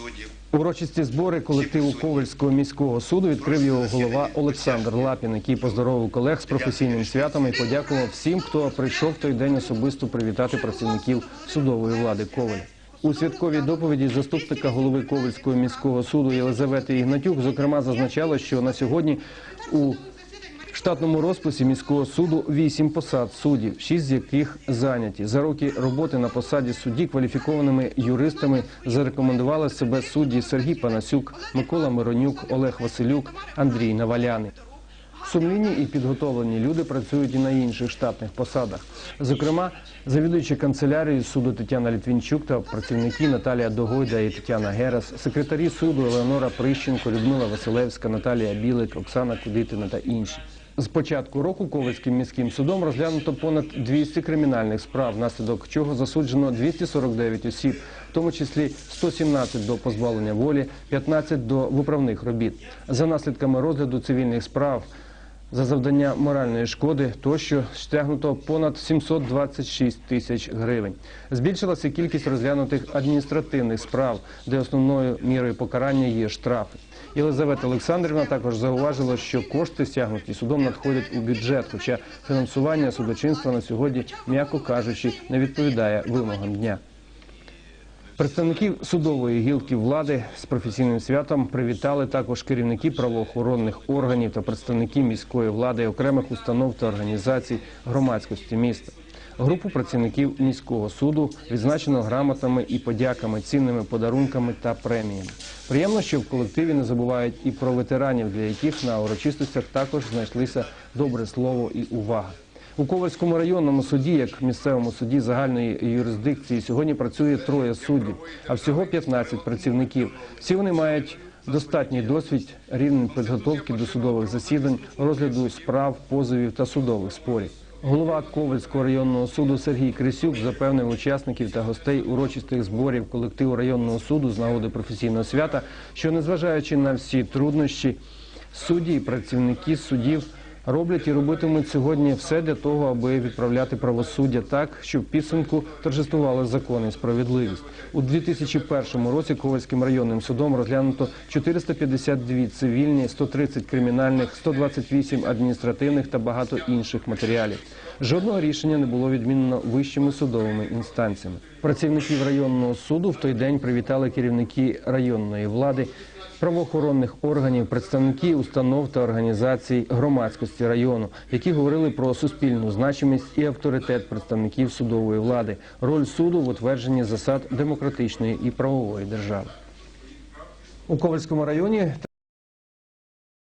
суддів. Урочисті збори колективу Ковальського міського суду відкрив його голова Олександр Лапін, який поздоровив колег з професійним святом і подякував всім, хто прийшов той день особисто привітати працівників судової влади Коваля. У святковій доповіді заступника голови Ковальського міського суду Єлизавети Ігнатюк зокрема зазначало, що на сьогодні у штатному розписі міського суду вісім посад суддів, шість з яких зайняті. За роки роботи на посаді судді кваліфікованими юристами зарекомендували себе судді Сергій Панасюк, Микола Миронюк, Олег Василюк, Андрій Наваляний. Сумлінні і підготовлені люди працюють і на інших штатних посадах. Зокрема, завідуючи канцелярією суду Тетяна Літвінчук та працівники Наталія Догойда і Тетяна Герас, секретарі суду Елеонора Прищенко, Людмила Василевська, Наталія Білик, Оксана Кудитина та інші. З початку року Ковальським міським судом розглянуто понад 200 кримінальних справ, внаслідок чого засуджено 249 осіб, в тому числі 117 до позбавлення волі, 15 до виправних робіт. За наслідками розгляду цивільних справ за завдання моральної шкоди тощо стягнуто понад 726 тисяч гривень. Збільшилася кількість розглянутих адміністративних справ, де основною мірою покарання є штрафи. Єлизавета Олександрівна також зауважила, що кошти стягнуті судом надходять у бюджет, хоча фінансування судочинства на сьогодні, м'яко кажучи, не відповідає вимогам дня. Представників судової гілки влади з професійним святом привітали також керівники правоохоронних органів та представники міської влади, окремих установ та організацій громадськості міста. Групу працівників міського суду відзначено грамотами і подяками, цінними подарунками та преміями. Приємно, що в колективі не забувають і про ветеранів, для яких на урочистостях також знайшлися добре слово і увага. У Ковальському районному суді, як місцевому суді загальної юрисдикції, сьогодні працює троє суддів, а всього 15 працівників. Всі вони мають достатній досвід рівень підготовки до судових засідань, розгляду справ, позовів та судових спорів. Голова Ковальського районного суду Сергій Крисюк запевнив учасників та гостей урочистих зборів колективу районного суду з нагоди професійного свята, що незважаючи на всі труднощі, судді і працівники судів роблять і робитимуть сьогодні все для того, аби відправляти правосуддя так, щоб підсумку торжествували закон і справедливість. У 2001 році Ковальським районним судом розглянуто 452 цивільні, 130 кримінальних, 128 адміністративних та багато інших матеріалів. Жодного рішення не було відмінено вищими судовими інстанціями. Працівників районного суду в той день привітали керівники районної влади, правоохоронних органів, представники установ та організацій громадськості району, які говорили про суспільну значимість і авторитет представників судової влади, роль суду в утвердженні засад демократичної і правової держави. У Ковальському районі